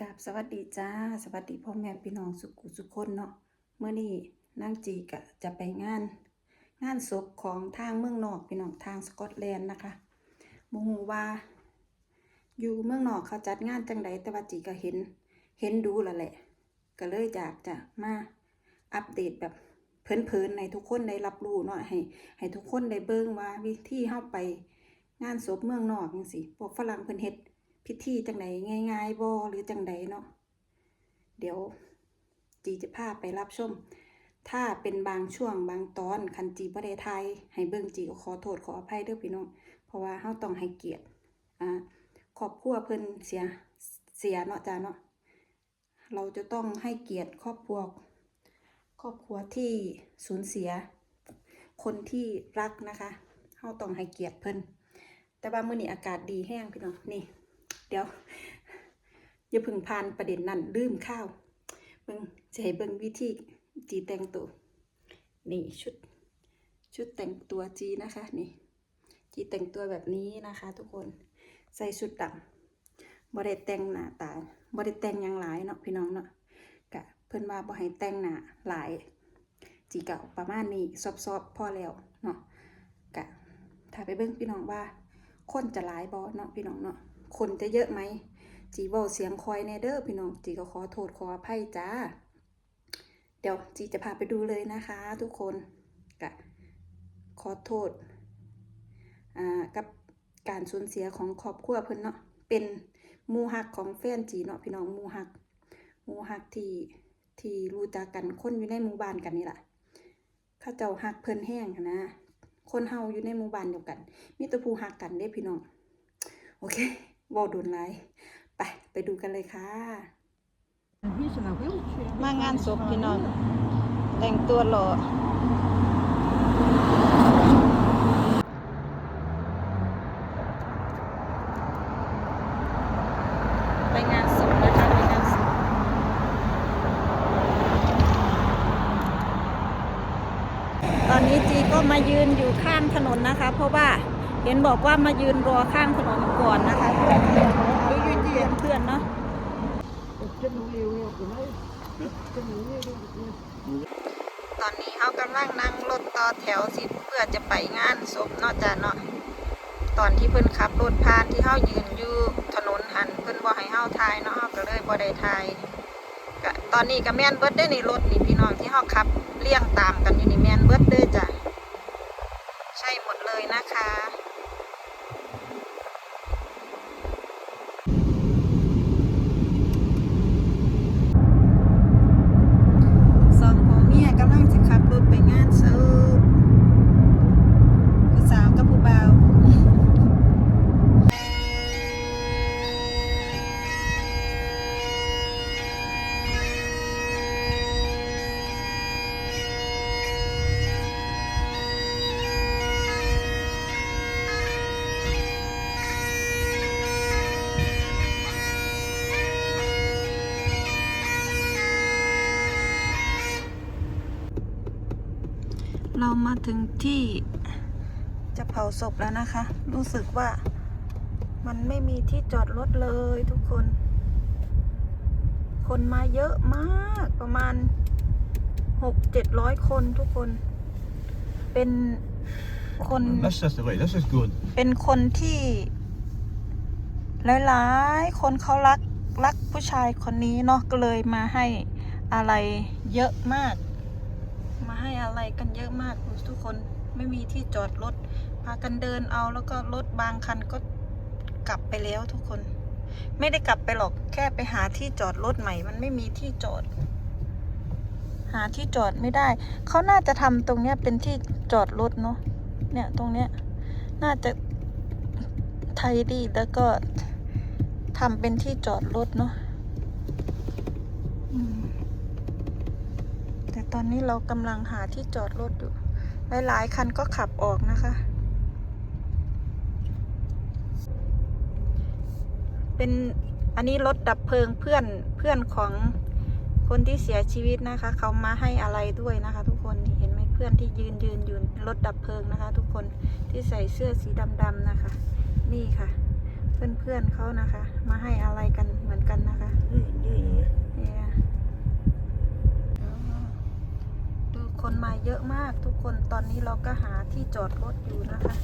กับสวัสดีจ้า สวัสดีพ่อแม่พี่น้องสุขุสุขคนเนาะเมื่อนี้นั่งจีกะจะไปงาน งานศพของทางเมืองนอกพี่น้องทางสกอตแลนด์นะคะโมโหว่า อยู่เมืองนอกเขาจัดงานจังใดแต่ว่าจีก็เห็น เห็นดูล้วแหละ ก็เลยอยากจะมาอัปเดตแบบเพลินๆในทุกคนได้รับรู้เนาะให้ให้ทุกคนได้เบิ่งว่าวิธีเฮาไปงานศพเมืองนอกจังซี่พวกฝรั่งเพิ่นเฮ็ด พิธีจังใดง่ายๆบ่หรือจังใดเนาะเดี๋ยวจีจะพาไปรับชม ถ้าเป็นบางช่วงบางตอนคันจีบ่ได้ทย ให้เบิ่งจีก็ขอโทษขออภัยเด้อพี่น้อง เพราะว่าเฮาต้องให้เกียรติอ่าครอบครัวเพิ่นเสียเสียเนาะจ้าเนาะ เราจะต้องให้เกียรติครอบครัวครอบครัวที่สูญเสีย คนที่รักนะคะเฮาต้องให้เกียรติเพิ่น แต่ว่ามื้อนี้อากาศดีแห้งพี่น้องนี่ เดี๋ยวอย่าพึ่งผ่านประเด็นนั้นลืมข้าวเบิ่งจะให้เบิ่งวิธีจีแต่งตัว นี่ชุดชุดแต่งตัวจีนะคะนี่จีแต่งตัวแบบนี้นะคะ ทุกคนใส่ชุดดำบ่ได้แต่งหน้าตาบ่ได้แต่งยังหลายเนาะพี่น้องเนาะกะเพิ่อนว่าบ่ให้แต่งหน้าหลาย จีเก่าประมาณนี้ซอบๆพอแล้วเนาะกะถ้าไปเบิ่งพี่น้องว่าคนจะหลายบอเนาะพี่น้องเนาะ คนจะเยอะไหม จีเบาเสียงคอยแนเด้อพี่น้องจีก็ขอโทษขออภัยจ้า เดี๋ยวจีจะพาไปดูเลยนะคะทุกคนกะขอโทษอ่ากับการสูญเสียของครอบครัวเพิ่นเนาะเป็นมูหักของแฟนจีเนาะพี่น้องมูหักมูหักที่ที่รู้จักกันคนอยู่ในหมู่บ้านกันนี่แหละข้าเจ้าหักเพิ่นแห้งนะคนเฮาอยู่ในหมู่บ้านเดียวกัน มีตัวผู้หักกันเด้พี่น้อง โอเค บอดุนไลายไปไปดูกันเลยค่ะ มางานศพพี่น้องแต่งตัวหล่อไปงานศพนะคะไปงานศพตอนนี้จีก็มายืนอยู่ข้างถนนนะคะ เพราะว่า เห็นบอกว่ามายืนรอข้างถนนก่อนนะคะเพื่อที่จะไปยืนเยียนเพื่อนเนาะตอนนี้เขากำลังนั่งรถต่อแถวสิเพื่อจะไปงานศพเนาะจ้ะเนาะตอนที่เพิ่นขับรถผ่านที่เฮายืนอยู่ถนนหันเพิ่นบ่ให้เฮาถ่ายเนาะเฮาก็เลยบ่ได้ถ่ายก็ตอนนี้ก็แม่นเบิดได้อนี่รถนี่พี่น้องที่เฮาขับเลี่ยงตามกันอยู่นี่แม่นเบิดเด้อจ้ะใช่หมดเลยนะคะ เรามาถึงที่จะเผาศพแล้วนะคะ รู้สึกว่ามันไม่มีที่จอดรถเลยทุกคน คนมาเยอะมากประมาณหกเจ็ดร้อยคนทุกคน เป็นคน That's just the way. This is good. เป็นคนที่หลายๆ คนเขารักรักผู้ชายคนนี้เนาะก็เลยมาให้อะไรเยอะมากมา ให้อะไรกันเยอะมากทุกคนไม่มีที่จอดรถพากันเดินเอาแล้วก็รถบางคันก็กลับไปแล้วทุกคน ไม่ได้กลับไปหรอกแค่ไปหาที่จอดรถใหม่ มันไม่มีที่จอด หาที่จอดไม่ได้ เขาน่าจะทำตรงเนี้ยเป็นที่จอดรถเนาะเนี่ยตรงเนี้ยน่าจะไทยดีแล้วก็ทำเป็นที่จอดรถเนาะอืม แต่ตอนนี้เรากำลังหาที่จอดรถอยู่ หลาย ๆ คันก็ขับออกนะคะ เป็นอันนี้รถดับเพลิงเพื่อนเพื่อนของคนที่เสียชีวิตนะคะ เขามาให้อะไรด้วยนะคะ ทุกคนเห็นไหมเพื่อนที่ยืนยืนอยู่รถดับเพลิงนะคะ ทุกคนที่ใส่เสื้อสีดำๆนะคะ นี่ค่ะ เพื่อนๆเขานะคะ มาให้อะไรกันเหมือนกันนะคะ Nu, nu är det. เนี่ยดู คนมาเยอะมากทุกคนตอนนี้เราก็หาที่จอดรถอยู่นะคะ